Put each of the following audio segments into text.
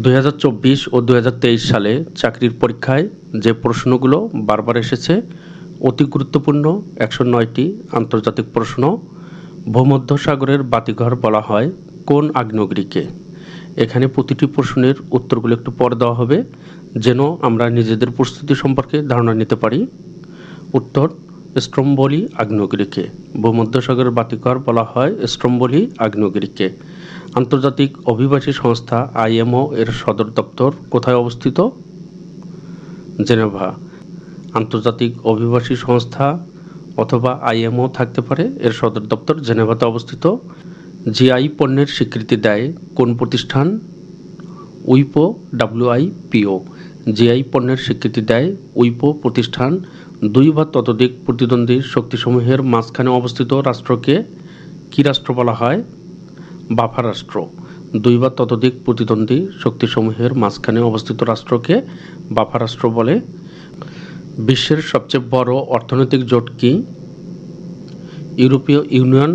দুই হাজার চব্বিশ ও দুই হাজার তেইশ সালে চাকরির পরীক্ষায় যে প্রশ্নগুলো বারবার এসেছে, অতি গুরুত্বপূর্ণ একশো নয়টি আন্তর্জাতিক প্রশ্ন ভূমধ্যসাগরের বাতিঘর বলা হয় কোন আগ্নেয়গিরিকে। এখানে প্রতিটি প্রশ্নের উত্তরগুলো একটু পরে দেওয়া হবে, যেন আমরা নিজেদের প্রস্তুতি সম্পর্কে ধারণা নিতে পারি। উত্তর, স্ট্রম্বলি আগ্নেয়গিরিকে। ভূমধ্যসাগরের বাতিঘর বলা হয় স্ট্রম্বলি আগ্নেয়গিরিকে। আন্তর্জাতিক অভিবাসী সংস্থা আইএমও এর সদর দপ্তর কোথায় অবস্থিত? জেনেভা। আন্তর্জাতিক অভিবাসী সংস্থা অথবা আইএমও থাকতে পারে এর সদর দপ্তর জেনেভাতে অবস্থিত। জিআই পণ্যের স্বীকৃতি দেয় কোন প্রতিষ্ঠান? উইপো ডাব্লিউআইপিও জিআই পণ্যের স্বীকৃতি দেয় উইপো প্রতিষ্ঠান। দুই বা ততোধিক প্রতিদ্বন্দ্বী শক্তিসমূহের মাঝখানে অবস্থিত রাষ্ট্রকে কী রাষ্ট্র বলা হয়? বাফা রাষ্ট্র। দুই বা ততোধিক প্রতিদ্বন্দ্বী শক্তিসমূহের মাঝখানে অবস্থিত রাষ্ট্রকে বাফা রাষ্ট্র বলে। বিশ্বের সবচেয়ে বড় অর্থনৈতিক জোট কি? ইউরোপীয় ইউনিয়ন,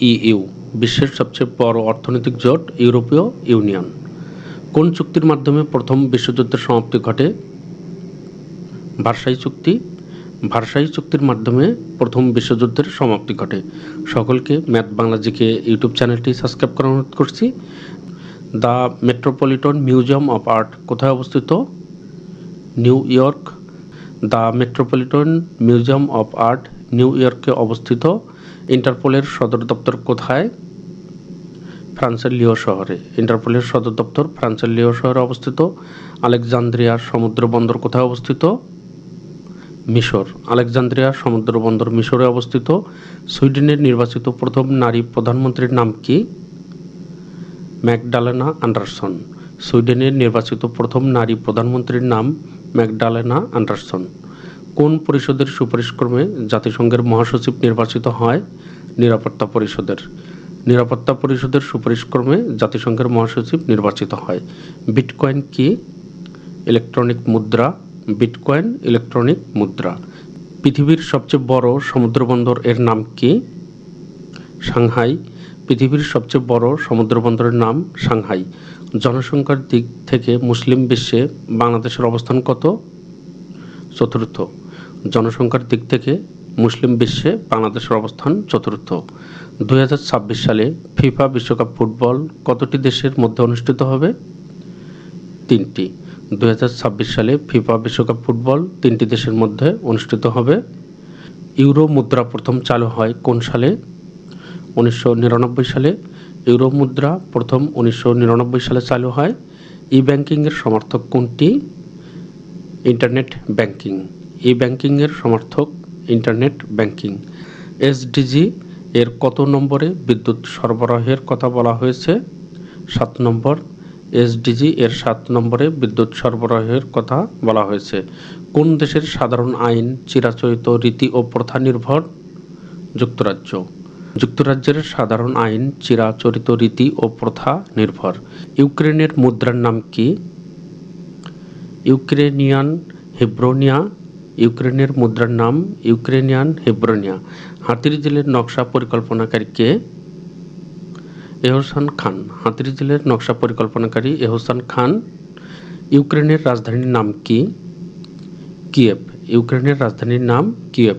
ইইউ। বিশ্বের সবচেয়ে বড় অর্থনৈতিক জোট ইউরোপীয় ইউনিয়ন। কোন চুক্তির মাধ্যমে প্রথম বিশ্বযুদ্ধের সমাপ্তি ঘটে? ভার্সাই চুক্তি ভার্সাই চুক্তির মাধ্যমে প্রথম বিশ্বযুদ্ধের সমাপ্তি ঘটে। সকলকে ম্যাথ বাংলাজিকে ইউটিউব চ্যানেলটি সাবস্ক্রাইব করার অনুরোধ করছি। The Metropolitan Museum of Art কোথায় অবস্থিত? New York. The Metropolitan Museum of Art New ইয়র্কে অবস্থিত। ইন্টারপোলের সদর দপ্তর কোথায়? ফ্রান্সের লিও শহরে। ইন্টারপোলের সদর দপ্তর ফ্রান্সের লিও শহরে অবস্থিত। আলেকজান্দ্রিয়ার সমুদ্র বন্দর কোথায় অবস্থিত? মিশর, আলেকজান্দ্রিয়া সমুদ্র বন্দর মিশরে অবস্থিত। সুইডেনের নির্বাচিত প্রথম নারী প্রধানমন্ত্রীর নাম কি? Magdalena Andersson. সুইডেনের নির্বাচিত প্রথম নারী প্রধানমন্ত্রীর নাম ম্যাকডালেনা আন্ডারসন। কোন পরিষদের সুপারিশক্রমে জাতিসংঘের মহাসচিব নির্বাচিত হয়? নিরাপত্তা পরিষদের। নিরাপত্তা পরিষদের সুপারিশক্রমে জাতিসংঘের মহাসচিব নির্বাচিত হয়। বিটকয়েন কি? ইলেকট্রনিক মুদ্রা। বিটকয়েন ইলেকট্রনিক মুদ্রা। পৃথিবীর সবচেয়ে বড় সমুদ্রবন্দর এর নাম কি? সাংহাই। পৃথিবীর সবচেয়ে বড় সমুদ্রবন্দরের নাম সাংহাই। জনসংখ্যার দিক থেকে মুসলিম বিশ্বে বাংলাদেশের অবস্থান কত? চতুর্থ। জনসংখ্যার দিক থেকে মুসলিম বিশ্বে বাংলাদেশের অবস্থান চতুর্থ। দু হাজার ছাব্বিশ সালে ফিফা বিশ্বকাপ ফুটবল কতটি দেশের মধ্যে অনুষ্ঠিত হবে? তিনটি। দু হাজার ছাব্বিশ সালে ফিফা বিশ্বকাপ ফুটবল তিনটি দেশের মধ্যে অনুষ্ঠিত হবে। ইউরো মুদ্রা প্রথম চালু হয় কোন সালে? উনিশশো নিরানব্বই সালে। ইউরো মুদ্রা প্রথম উনিশশো নিরানব্বই সালে চালু হয়। ই ব্যাংকিংয়ের সমর্থক কোনটি? Internet banking. ই ব্যাংকিংয়ের সমর্থক ইন্টারনেট ব্যাংকিং। এসডিজি এর কত নম্বরে বিদ্যুৎ সরবরাহের কথা বলা হয়েছে? সাত নম্বর। এসডিজি এর সাত নম্বরে বিদ্যুৎ সরবরাহের কথা বলা হয়েছে। কোন দেশের সাধারণ আইন চিরাচরিত রীতি ও প্রথা নির্ভর? যুক্তরাজ্য। যুক্তরাজ্যের সাধারণ আইন চিরাচরিত রীতি ও প্রথা নির্ভর। ইউক্রেনের মুদ্রার নাম কি? Ukrainian hryvnia. ইউক্রেনের মুদ্রার নাম ইউক্রেনিয়ান হেব্রোনিয়া। হাতির জেলের নকশা পরিকল্পনাকারী কে? এহসান খান, হাতির জেলের নকশা পরিকল্পনাকারী এহসান খান, ইউক্রেনের রাজধানীর নাম কি? কিয়েভ। ইউক্রেনের রাজধানীর নাম কিয়েভ।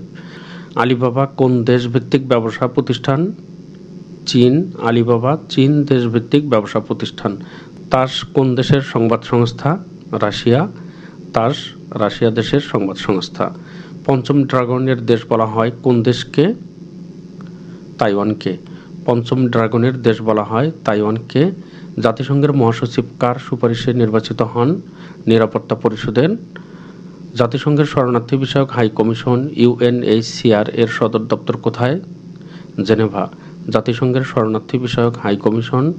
আলিবাবা কোন দেশভিত্তিক ব্যবসা প্রতিষ্ঠান? চীন। আলিবাবা চীন দেশভিত্তিক ব্যবসা প্রতিষ্ঠান। তাস কোন দেশের সংবাদ সংস্থা? রাশিয়া। তাস রাশিয়া দেশের সংবাদ সংস্থা। পঞ্চম ড্রাগনের দেশ বলা হয় কোন দেশকে? তাইওয়ানকে। পঞ্চম ড্রাগনের দেশ বলা হয় তাইওয়ানকে। জাতিসংঘের মহাসচিব কার সুপারিশে নির্বাচিত হন নিরাপত্তা পরিষদের। জাতিসংঘের শরণার্থী বিষয়ক হাই কমিশন ইউএনএইচসিআর এর সদর দপ্তর কোথায়? জেনেভা। জাতিসংঘের শরণার্থী বিষয়ক হাই কমিশন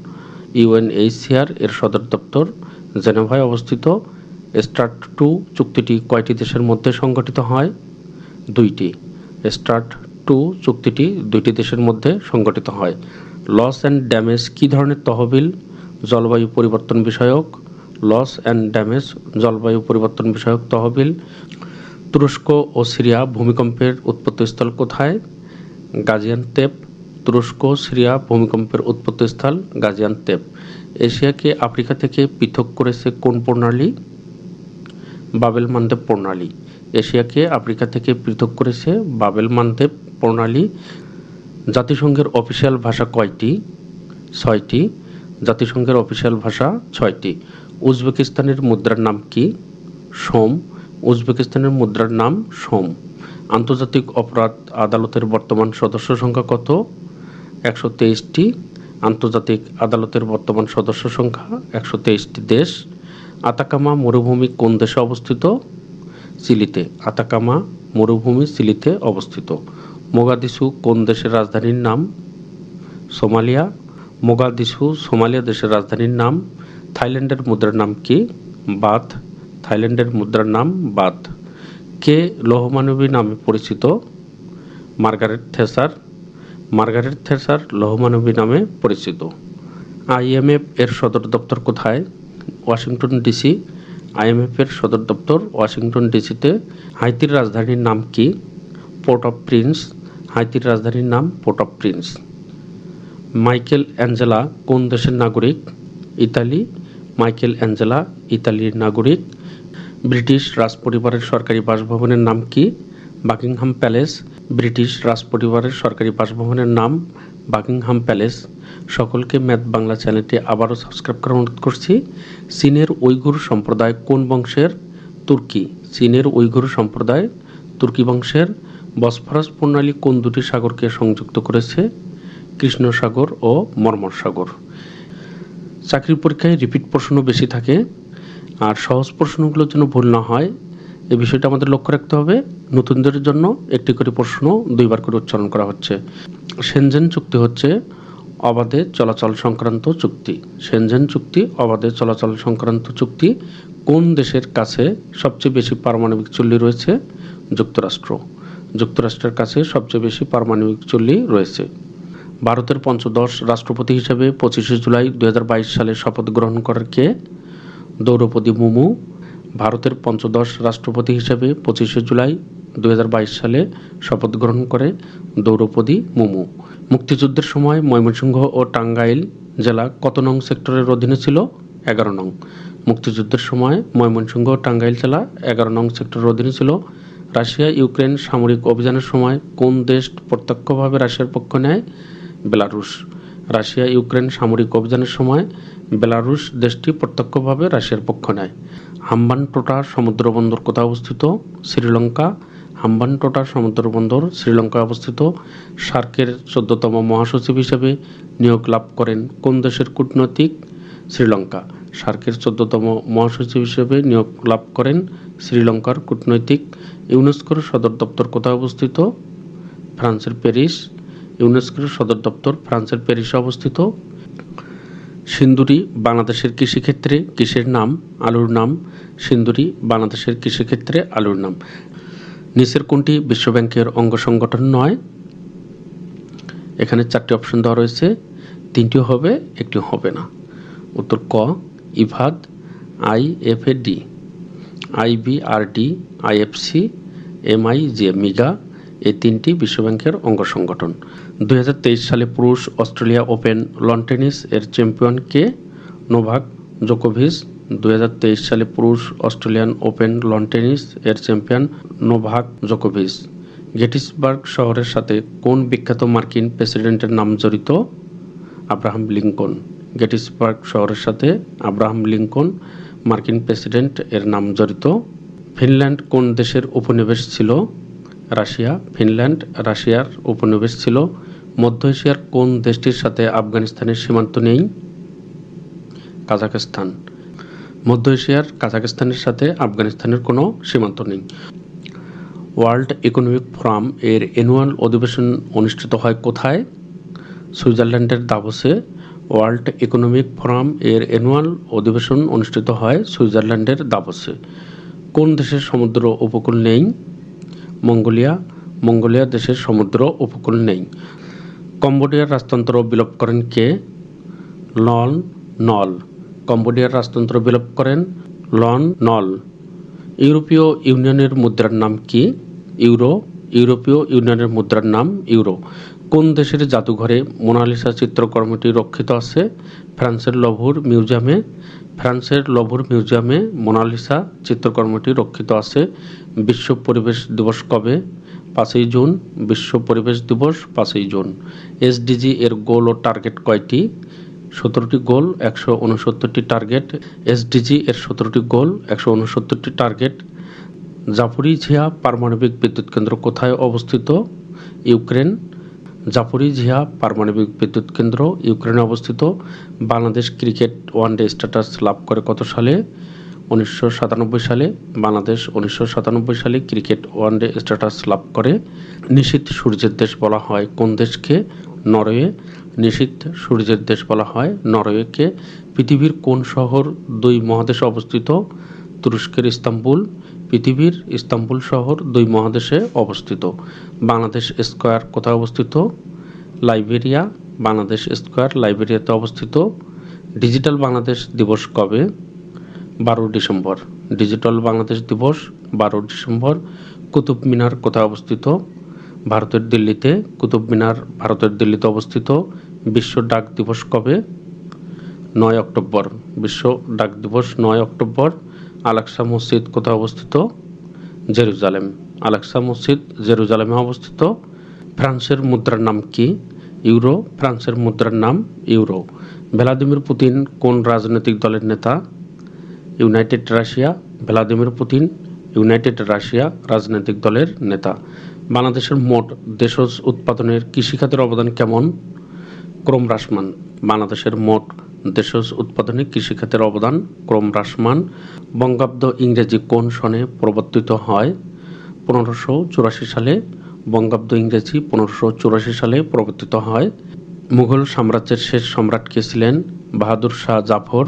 ইউএনএইচসিআর এর সদর দপ্তর জেনেভায় অবস্থিত। স্টার্ট টু চুক্তিটি কয়টি দেশের মধ্যে সংগঠিত হয়? দুইটি। স্টার্ট টু চুক্তিটি দুইটি দেশের মধ্যে সংগঠিত হয়। লস অ্যান্ড ড্যামেজ কী ধরনের তহবিল? জলবায়ু পরিবর্তন বিষয়ক। লস অ্যান্ড ড্যামেজ, জলবায়ু পরিবর্তন বিষয়ক তহবিল। তুরস্ক ও সিরিয়া ভূমিকম্পের উৎপত্তিস্থল কোথায়? Gaziantep. তুরস্ক সিরিয়া ভূমিকম্পের উৎপত্তিস্থল গাজিয়ান তেপ। এশিয়াকে আফ্রিকা থেকে পৃথক করেছে কোন প্রণালী? বাবেল মানদেব প্রণালী। এশিয়াকে আফ্রিকা থেকে পৃথক করেছে বাবেল মানদেব প্রণালী, জাতিসংঘের অফিসিয়াল ভাষা কয়টি? ছয়টি। জাতিসংঘের অফিসিয়াল ভাষা ছয়টি। উজবেকিস্তানের মুদ্রার নাম কি? সোম। উজবেকিস্তানের মুদ্রার নাম সোম। আন্তর্জাতিক অপরাধ আদালতের বর্তমান সদস্য সংখ্যা কত? একশো তেইশটি। আন্তর্জাতিক আদালতের বর্তমান সদস্য সংখ্যা একশো তেইশটি দেশ। আতাকামা মরুভূমি কোন দেশে অবস্থিত? চিলিতে। আতাকামা মরুভূমি চিলিতে অবস্থিত। মোগাদিসু কোন দেশের রাজধানীর নাম? সোমালিয়া। মোগাদিসু সোমালিয়া দেশের রাজধানীর নাম। থাইল্যান্ডের মুদ্রার নাম কি? বাথ থাইল্যান্ডের মুদ্রার নাম বাথ কে লৌহমানবী নামে পরিচিত? Margaret Thatcher. মার্গারেট থেসার লৌহমানবী নামে পরিচিত। আইএমএফ এর সদর দপ্তর কোথায়? Washington DC. আইএমএফ এর সদর দপ্তর ওয়াশিংটন ডিসিতে। হাইতির রাজধানীর নাম কি? Port of Prince. হাইতির রাজধানীর নাম Port of Prince. Michael Angela কোন দেশের নাগরিক? ইতালি। মাইকেল অ্যাঞ্জেলা, ইতালির নাগরিক। ব্রিটিশ রাজপরিবারের সরকারি বাসভবনের নাম কি? Buckingham palace. ব্রিটিশ রাজপরিবারের সরকারি বাসভবনের নাম বাকিংহাম প্যালেস। সকলকে ম্যাথ বাংলা চ্যানেলটি আবারও সাবস্ক্রাইব করার অনুরোধ করছি। চীনের উইঘুর সম্প্রদায় কোন বংশের? তুর্কি। চীনের উইঘুর সম্প্রদায় তুর্কি বংশের। বসফরাস প্রণালী কোন দুটি সাগরকে সংযুক্ত করেছে? কৃষ্ণ সাগর ও মর্মর সাগর চাকরির পরীক্ষায় রিপিট প্রশ্ন বেশি থাকে। আর সহজ প্রশ্নগুলোর জন্য ভুল না হয়। এই বিষয়টা আমাদের লক্ষ্য রাখতে হবে। নতুনদের জন্য একটি করে প্রশ্ন দুইবার করে উচ্চারণ করা হচ্ছে। সেনজেন চুক্তি হচ্ছে অবাধে চলাচল সংক্রান্ত চুক্তি। সেনজেন চুক্তি, অবাধে চলাচল সংক্রান্ত চুক্তি কোন দেশের কাছে সবচেয়ে বেশি পারমাণবিক চুল্লি রয়েছে? যুক্তরাষ্ট্র। যুক্তরাষ্ট্রের কাছে সবচেয়ে বেশি পারমাণবিক চুল্লি রয়েছে। ভারতের পঞ্চদশ রাষ্ট্রপতি হিসেবে পঁচিশে জুলাই দু হাজার বাইশ সালে শপথ গ্রহণ করার কে? দ্রৌপদী মুর্মু। ভারতের পঞ্চদশ রাষ্ট্রপতি হিসেবে পঁচিশে জুলাই দু হাজার বাইশ সালে শপথ গ্রহণ করে দ্রৌপদী মুর্মু। মুক্তিযুদ্ধের সময় ময়মনসিংহ ও টাঙ্গাইল জেলা কত নং সেক্টরের অধীনে ছিল? এগারো নং। মুক্তিযুদ্ধের সময় ময়মনসিংহ টাঙ্গাইল জেলা এগারো নং সেক্টরের অধীনে ছিল রাশিয়া ইউক্রেন সামরিক অভিযানের সময় কোন দেশ প্রত্যক্ষভাবে রাশিয়ার পক্ষ নেয়? বেলারুশ। রাশিয়া ইউক্রেন সামরিক অভিযানের সময় বেলারুশ দেশটি প্রত্যক্ষভাবে রাশিয়ার পক্ষ নেয়। হাম্বানটোটা সমুদ্র বন্দর কোথায় অবস্থিত? শ্রীলঙ্কা। হাম্বানটোটা সমুদ্র বন্দর শ্রীলঙ্কায় অবস্থিত। সার্কের চোদ্দতম মহাসচিব হিসেবে নিয়োগ লাভ করেন কোন দেশের কূটনৈতিক? শ্রীলঙ্কা। সার্কের চোদ্দতম মহাসচিব হিসেবে নিয়োগ লাভ করেন শ্রীলঙ্কার কূটনৈতিক ইউনেস্কোর সদর দপ্তর কোথায় অবস্থিত? ফ্রান্সের প্যারিস, ইউনেস্কোর সদর দপ্তর ফ্রান্সের প্যারিসে অবস্থিত। সিন্দুরি বাংলাদেশের কৃষিক্ষেত্রে কিসের নাম? আলুর নাম। সিন্দুরি বাংলাদেশের কৃষিক্ষেত্রে আলুর নাম। নিচের কোনটি বিশ্বব্যাংকের অঙ্গ সংগঠন নয়? এখানে চারটি অপশন দেওয়া রয়েছে। তিনটি হবে, একটি হবে না। উত্তর ক, ইভাদ, I, F, A, D. IBRD, IFC, MIJ, MIGA এই তিনটি বিশ্বব্যাংকের অঙ্গ সংগঠন। দুই হাজার তেইশ সালে পুরুষ অস্ট্রেলিয়া ওপেন লন টেনিস এর চ্যাম্পিয়ন কে? নোভাক জোকোভিচ। দুই সালে পুরুষ অস্ট্রেলিয়ান ওপেন লন টেনিস এর চ্যাম্পিয়ন নোভাক জোকোভিচ। গেটিসবার্গ শহরের সাথে কোন বিখ্যাত মার্কিন প্রেসিডেন্টের নাম জড়িত? Abraham Lincoln. গেটিসবার্গ শহরের সাথে আব্রাহাম লিঙ্কন মার্কিন প্রেসিডেন্ট এর নাম জড়িত। ফিনল্যান্ড কোন দেশের উপনিবেশ ছিল? রাশিয়া। ফিনল্যান্ড, রাশিয়ার উপনিবেশ ছিল। মধ্য এশিয়ার কোন দেশটির সাথে আফগানিস্তানের সীমান্ত নেই? কাজাকিস্তান মধ্য এশিয়ার কাজাকিস্তানের সাথে আফগানিস্তানের কোনো সীমান্ত নেই। ওয়ার্ল্ড ইকোনমিক ফোরাম এর অ্যানুয়াল অধিবেশন অনুষ্ঠিত হয় কোথায়? সুইজারল্যান্ডের দাভোসে। ওয়ার্ল্ড ইকোনমিক ফোরাম এর অ্যানুয়াল অধিবেশন অনুষ্ঠিত হয় সুইজারল্যান্ডের দাভোসে কোন দেশের সমুদ্র উপকূল নেই? মঙ্গোলিয়া। মঙ্গোলিয়া দেশের সমুদ্র উপকূল নেই। কম্বোডিয়ার রাজতন্ত্র বিলোপ করেন কে? লন নল। কম্বোডিয়ার রাজতন্ত্র বিলোপ করেন লন নল। ইউরোপীয় ইউনিয়নের মুদ্রার নাম কি? ইউরো। ইউরোপীয় ইউনিয়নের মুদ্রার নাম ইউরো। কোন দেশের জাদুঘরে মোনালিসা চিত্রকর্মটি রক্ষিত আছে? ফ্রান্সের লভুর মিউজিয়ামে, ফ্রান্সের লভুর মিউজিয়ামে মোনালিসা চিত্রকর্মটি রক্ষিত আছে। বিশ্ব পরিবেশ দিবস কবে? পাঁচই জুন। বিশ্ব পরিবেশ দিবস পাঁচই জুন। এসডিজি এর গোল ও টার্গেট কয়টি? সতেরোটি গোল, একশো উনসত্তরটি টার্গেট। এসডিজি এর সতেরোটি গোল, একশো উনসত্তরটি টার্গেট। জাপরিঝিয়া পারমাণবিক বিদ্যুৎ কেন্দ্র কোথায় অবস্থিত? ইউক্রেন। জাপরিঝিয়া পারমাণবিক বিদ্যুৎ কেন্দ্র, ইউক্রেনে অবস্থিত, Bangladesh cricket one day status লাভ করে কত সালে? উনিশশো সাতানব্বই সালে বাংলাদেশ উনিশশো সাতানব্বই সালে ক্রিকেট ওয়ানডে স্ট্যাটাস লাভ করে। নিশীথ সূর্যের দেশ বলা হয় কোন দেশকে? নরওয়ে। নিশীথ সূর্যের দেশ বলা হয় নরওয়েকে। পৃথিবীর কোন শহর দুই মহাদেশে অবস্থিত? তুরস্কের ইস্তাম্বুল। পৃথিবীর ইস্তাম্বুল শহর দুই মহাদেশে অবস্থিত। বাংলাদেশ স্কোয়ার কোথায় অবস্থিত? লাইবেরিয়া, বাংলাদেশ স্কোয়ার লাইবেরিয়াতে অবস্থিত। ডিজিটাল বাংলাদেশ দিবস কবে? বারো ডিসেম্বর। ডিজিটাল বাংলাদেশ দিবস, বারো ডিসেম্বর। কুতুব মিনার কোথায় অবস্থিত? ভারতের দিল্লিতে কুতুব মিনার ভারতের দিল্লিতে অবস্থিত। বিশ্ব ডাক দিবস কবে? নয় অক্টোবর। বিশ্ব ডাক দিবস নয় অক্টোবর। আলাক্সা মসজিদ কোথায় অবস্থিত? জেরুজালেম। আলাক্সা মসজিদ জেরুজালেমে অবস্থিত। ফ্রান্সের মুদ্রার নাম কি? ইউরো। ফ্রান্সের মুদ্রার নাম ইউরো। ভ্লাদিমির পুতিন কোন রাজনৈতিক দলের নেতা? United Russia. Vladimir Putin United Russia রাজনৈতিক দলের নেতা। বাংলাদেশের মোট দেশজ উৎপাদনের কৃষিখাতের অবদান কেমন? ক্রম হ্রাসমান বাংলাদেশের মোট দেশজ উৎপাদনে কৃষিখাতের অবদান ক্রম হ্রাসমান। বঙ্গাব্দ ইংরেজি কোন সনে প্রবর্তিত হয়? পনেরোশো চুরাশি সালে বঙ্গাব্দ ইংরেজি পনেরোশো চুরাশি সালে প্রবর্তিত হয়। মুঘল সাম্রাজ্যের শেষ সম্রাট কে ছিলেন? বাহাদুর শাহ জাফর।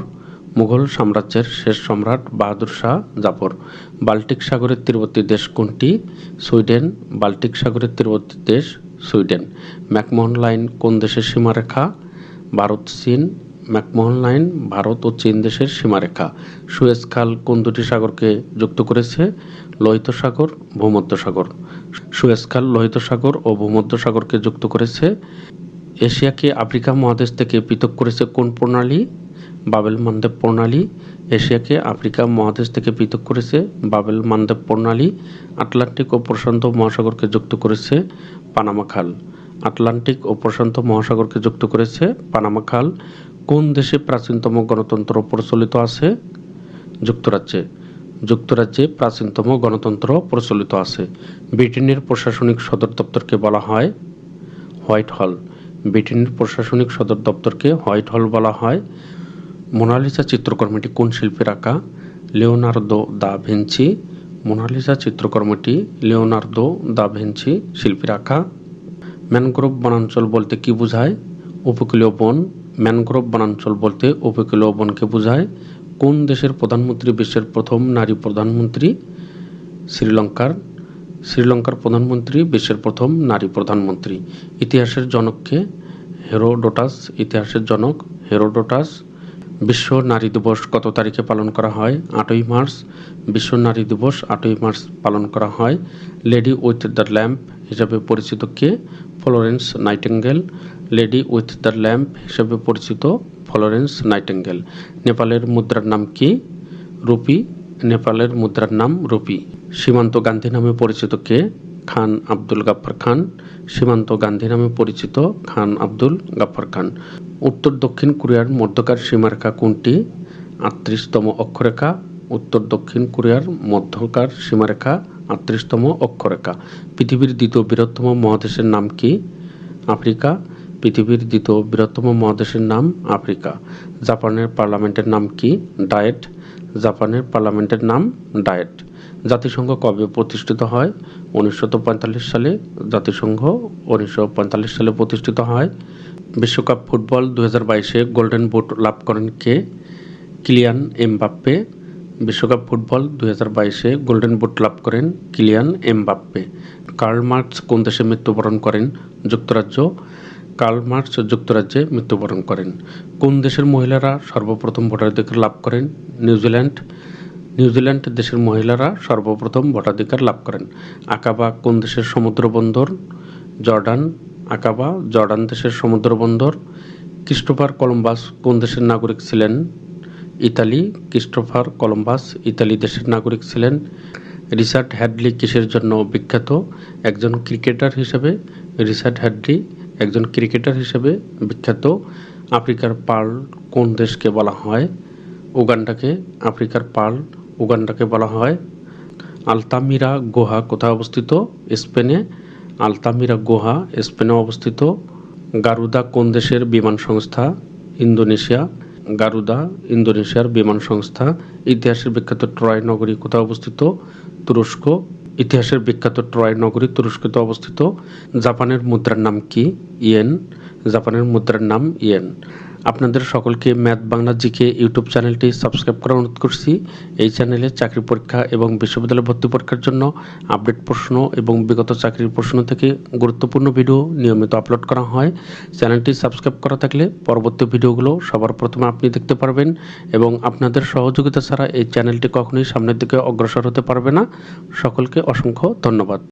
মুঘল সাম্রাজ্যের শেষ সম্রাট বাহাদুর শাহ জাফর। বাল্টিক সাগরের তীরবর্তী দেশ কোনটি? সুইডেন। বাল্টিক সাগরের তীরবর্তী দেশ সুইডেন। ম্যাকমোহন লাইন কোন দেশের সীমারেখা? ভারত, চীন। ম্যাকমোহন লাইন ভারত ও চীন দেশের সীমারেখা। সুয়েজ খাল কোন দুটি সাগরকে যুক্ত করেছে? লোহিত সাগর, ভূমধ্য সাগর। সুয়েজ খাল লোহিত সাগর ও ভূমধ্য সাগরকে যুক্ত করেছে। এশিয়াকে আফ্রিকা মহাদেশ থেকে পৃথক করেছে কোন প্রণালী? বাবেল মানদেব প্রণালী। এশিয়াকে আফ্রিকা মহাদেশ থেকে পৃথক করেছে বাবেল মানদেব প্রণালী। আটলান্টিক ও প্রশান্ত মহাসাগরকে যুক্ত করেছে পানামা খাল। আটলান্টিক ও প্রশান্ত মহাসাগরকে যুক্ত করেছে পানামা খাল। কোন দেশে প্রাচীনতম গণতন্ত্র প্রচলিত আছে? যুক্তরাজ্যে। যুক্তরাজ্যে প্রাচীনতম গণতন্ত্র প্রচলিত আছে। ব্রিটেনের প্রশাসনিক সদর দপ্তরকে বলা হয় হোয়াইট হল। ব্রিটেনের প্রশাসনিক সদর দপ্তরকে হোয়াইট হল বলা হয়। মোনালিসা চিত্রকর্মটি কোন শিল্পীর আঁকা? Leonardo da Vinci. Mona Lisa চিত্রকর্মটি Leonardo da Vinci শিল্পীর আঁকা। ম্যানগ্রোভ বনাঞ্চল বলতে কি বোঝায়? উপকূলীয় বন ম্যানগ্রোভ বনাঞ্চল বলতে উপকূলীয় বনকে বোঝায় কোন দেশের প্রধানমন্ত্রী বিশ্বের প্রথম নারী প্রধানমন্ত্রী? শ্রীলঙ্কার। শ্রীলঙ্কার প্রধানমন্ত্রী বিশ্বের প্রথম নারী প্রধানমন্ত্রী। ইতিহাসের জনককে হেরোডোটাস। ইতিহাসের জনক হেরোডোটাস। বিশ্ব নারী দিবস কত তারিখে পালন করা হয়? আটই মার্চ। বিশ্ব নারী দিবস আটই মার্চ পালন করা হয়। লেডি উইথ দ্য ল্যাম্প হিসাবে পরিচিত কে? Florence Nightingale. Lady with the lamp হিসেবে পরিচিত ফ্লোরেন্স নাইটেঙ্গেল নেপালের মুদ্রার নাম কি? রুপি। নেপালের মুদ্রার নাম রুপি। সীমান্ত গান্ধী নামে পরিচিত কে? খান আব্দুল গাফফার খান। সীমান্ত গান্ধী নামে পরিচিত খান আব্দুল গাফফার খান। উত্তর দক্ষিণ কোরিয়ার মধ্যকার সীমারেখা কোনটি? আটত্রিশতম অক্ষরেখা। উত্তর দক্ষিণ কোরিয়ার মধ্যকার সীমারেখা। আটত্রিশতম অক্ষরেখা। পৃথিবীর দ্বিতীয় বৃহত্তম মহাদেশের নাম কি? আফ্রিকা। পৃথিবীর দ্বিতীয় বৃহত্তম মহাদেশের নাম আফ্রিকা। জাপানের পার্লামেন্টের নাম কি? ডায়েট। জাপানের পার্লামেন্টের নাম ডায়েট। জাতিসংঘ কবে প্রতিষ্ঠিত হয়? উনিশশো পঁয়তাল্লিশ সালে জাতিসংঘ, উনিশশো পঁয়তাল্লিশ সালে প্রতিষ্ঠিত হয়। বিশ্বকাপ ফুটবল দু হাজার বাইশে গোল্ডেন বুট লাভ করেন কে? Kylian Mbappe. বিশ্বকাপ ফুটবল দু হাজার বাইশে গোল্ডেন বুট লাভ করেন কিলিয়ান এমবাপ্পে। কার্ল মার্কস কোন দেশে মৃত্যুবরণ করেন? যুক্তরাজ্য। কার্ল মার্কস যুক্তরাজ্যে মৃত্যুবরণ করেন। কোন দেশের মহিলারা সর্বপ্রথম ভোটাধিকার লাভ করেন? নিউজিল্যান্ড নিউজিল্যান্ড দেশের মহিলারা সর্বপ্রথম ভোটাধিকার লাভ করেন। আকাবা কোন দেশের সমুদ্র বন্দর? জর্ডান। আকাবা, জর্ডান দেশের সমুদ্র বন্দর। ক্রিস্টোফার কলম্বাস কোন দেশের নাগরিক ছিলেন? ইতালি। ক্রিস্টোফার কলম্বাস ইতালি দেশের নাগরিক ছিলেন। রিচার্ড হ্যাডলি কিসের জন্য বিখ্যাত? একজন ক্রিকেটার হিসেবে রিচার্ড হ্যাডলি একজন ক্রিকেটার হিসেবে বিখ্যাত আফ্রিকার পার্ল কোন দেশকে বলা হয়? উগান্ডাকে আফ্রিকার পার্ল উগান্ডাকে বলা হয়। আলতামিরা গুহা কোথায় অবস্থিত? স্পেনে। আলতামিরা গুহা স্পেনে অবস্থিত। গারুদা কোন দেশের বিমান সংস্থা? ইন্দোনেশিয়া। গারুদা ইন্দোনেশিয়ার বিমান সংস্থা। ইতিহাসের বিখ্যাত ট্রয় নগরী কোথায় অবস্থিত? তুরস্ক। ইতিহাসের বিখ্যাত ট্রয় নগরী তুরস্কতে অবস্থিত। জাপানের মুদ্রার নাম কি? ইয়েন। জাপানের মুদ্রার নাম ইয়েন। আপনাদের সকলকে ম্যাথ বাংলা জিকে ইউটিউব চ্যানেলটি সাবস্ক্রাইব করার অনুরোধ করছি। এই চ্যানেলে চাকরি পরীক্ষা এবং বিশ্ববিদ্যালয় ভর্তি পরীক্ষার জন্য আপডেট প্রশ্ন এবং বিগত চাকরির প্রশ্ন থেকে গুরুত্বপূর্ণ ভিডিও নিয়মিত আপলোড করা হয়। চ্যানেলটি সাবস্ক্রাইব করা থাকলে পরবর্তী ভিডিওগুলো সবার প্রথমে আপনি দেখতে পারবেন এবং আপনাদের সহযোগিতা ছাড়া এই চ্যানেলটি কখনোই সামনের দিকে অগ্রসর হতে পারবে না। সকলকে অসংখ্য ধন্যবাদ।